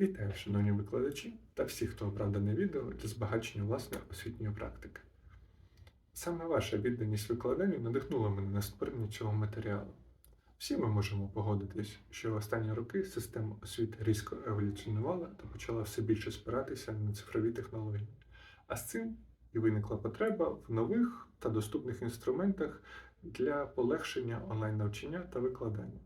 Вітаю, шановні викладачі та всі, хто обрав дане відео для збагачення власної освітньої практики. Саме ваша відданість викладанню надихнула мене на створення цього матеріалу. Всі ми можемо погодитись, що в останні роки система освіти різко еволюціонувала та почала все більше спиратися на цифрові технології. А з цим і виникла потреба в нових та доступних інструментах для полегшення онлайн-навчання та викладання.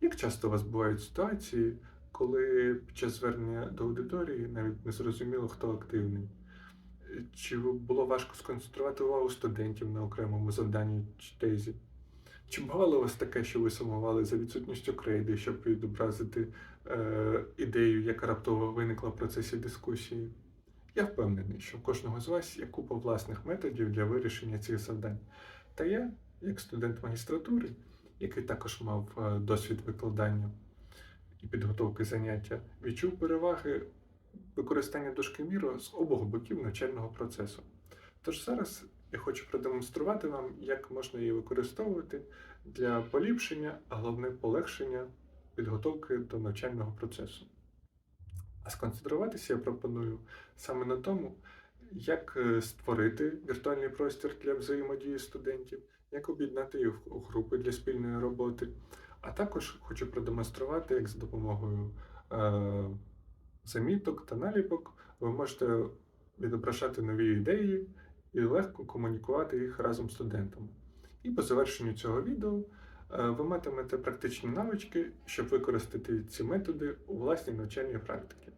Як часто у вас бувають ситуації, коли під час звернення до аудиторії навіть не зрозуміло, хто активний? Чи було важко сконцентрувати увагу студентів на окремому завданні чи тезі? Чи бувало у вас таке, що ви сумували за відсутністю крейди, щоб відобразити е, ідею, яка раптово виникла в процесі дискусії? Я впевнений, що в кожного з вас є купа власних методів для вирішення цих завдань. Та я, як студент магістратури, який також мав е, досвід викладання і підготовки заняття, відчув переваги використання дошки Міро з обох боків навчального процесу. Тож зараз я хочу продемонструвати вам, як можна її використовувати для поліпшення, а головне полегшення підготовки до навчального процесу. А сконцентруватися я пропоную саме на тому, як е, створити віртуальний простір для взаємодії студентів, як об'єднати їх у групи для спільної роботи, а також хочу продемонструвати, як за допомогою е, заміток та наліпок ви можете відображати нові ідеї і легко комунікувати їх разом з студентами. І по завершенню цього відео е, ви матимете практичні навички, щоб використати ці методи у власній навчальній практиці.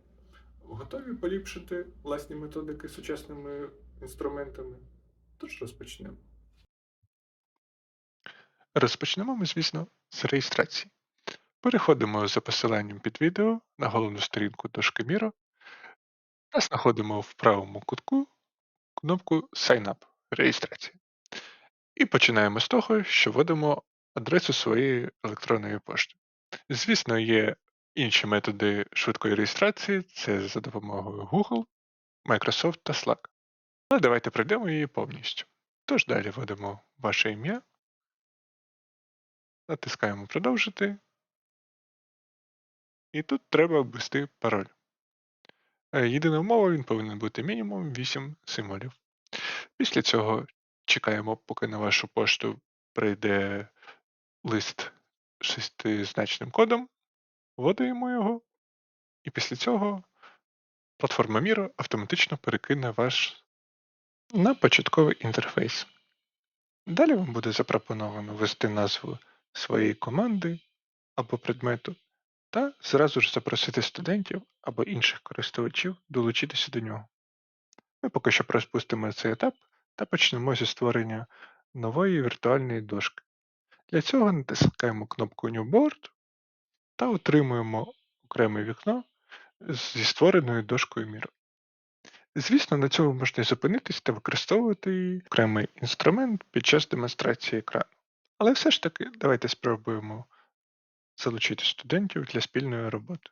Готові поліпшити власні методики сучасними інструментами? Тож розпочнемо. Розпочнемо ми, звісно, з реєстрації. Переходимо за посиланням під відео на головну сторінку дошки Miro та знаходимо в правому кутку кнопку Sign Up реєстрація. І починаємо з того, що вводимо адресу своєї електронної пошти. Звісно, є інші методи швидкої реєстрації, це за допомогою Google, Microsoft та Slack. Але давайте пройдемо її повністю. Тож далі вводимо ваше ім'я, натискаємо Продовжити. І тут треба ввести пароль. Е, Єдина умова він повинен бути мінімум 8 символів. Після цього чекаємо, поки на вашу пошту прийде лист з шестизначним кодом, вводимо його, і після цього платформа Miro автоматично перекине ваш на початковий інтерфейс. Далі вам буде запропоновано ввести назву своєї команди або предмету та зразу ж запросити студентів або інших користувачів долучитися до нього. Ми поки що розпустимо цей етап та почнемо зі створення нової віртуальної дошки. Для цього натискаємо кнопку New Board та отримуємо окреме вікно зі створеною дошкою Miro. Звісно, на цьому можна і зупинитись та використовувати окремий інструмент під час демонстрації екрану. Але все ж таки, давайте спробуємо залучити студентів для спільної роботи.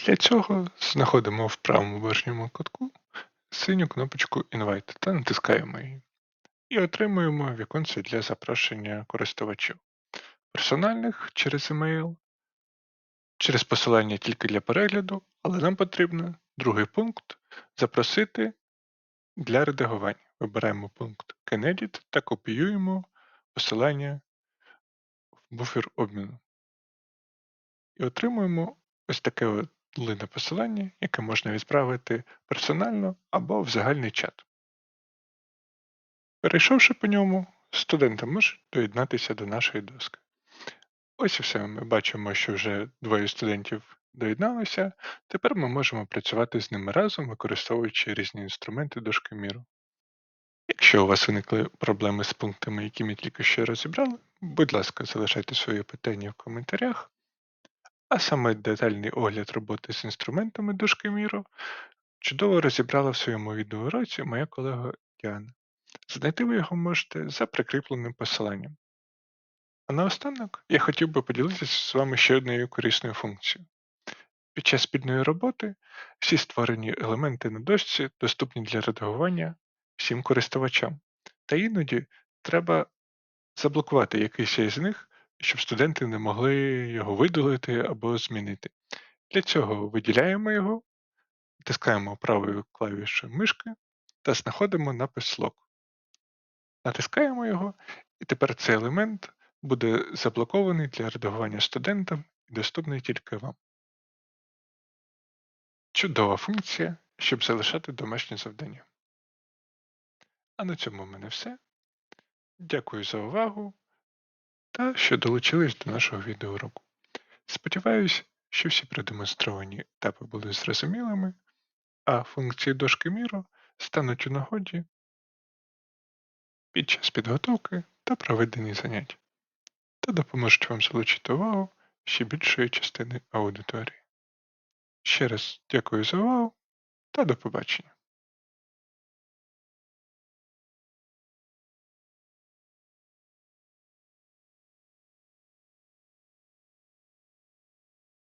Для цього знаходимо в правому верхньому кутку синю кнопочку Invite та натискаємо її. І отримуємо віконце для запрошення користувачів. Персональних через email, через посилання тільки для перегляду, але нам потрібно другий пункт запросити для редагування. Вибираємо пункт Can та копіюємо посилання в буфер обміну. І отримуємо ось таке длинне посилання, яке можна відправити персонально або в загальний чат. Перейшовши по ньому, студенти можуть доєднатися до нашої доски. Ось і все. Ми бачимо, що вже двоє студентів доєдналися. Тепер ми можемо працювати з ними разом, використовуючи різні інструменти дошки Міру. Якщо у вас виникли проблеми з пунктами, які ми тільки що розібрали, будь ласка, залишайте свої питання в коментарях. А саме детальний огляд роботи з інструментами дошки Міро чудово розібрала в своєму відеоуроці моя колега Діана. Знайти ви його можете за прикріпленим посиланням. А наостанок я хотів би поділитися з вами ще однією корисною функцією. Під час спільної роботи всі створені елементи на дошці доступні для редагування всім користувачам. Та іноді треба заблокувати якийсь із них, щоб студенти не могли його видалити або змінити. Для цього виділяємо його, натискаємо правою клавішою мишки та знаходимо напис лог. Натискаємо його, і тепер цей елемент буде заблокований для редагування студентам і доступний тільки вам. Чудова функція, щоб залишати домашнє завдання. А на цьому в мене все. Дякую за увагу та що долучились до нашого відеоуроку. Сподіваюсь, що всі продемонстровані етапи були зрозумілими, а функції дошки міру стануть у нагоді під час підготовки та проведення занять та допоможуть вам залучити увагу ще більшої частини аудиторії. Ще раз дякую за увагу та до побачення.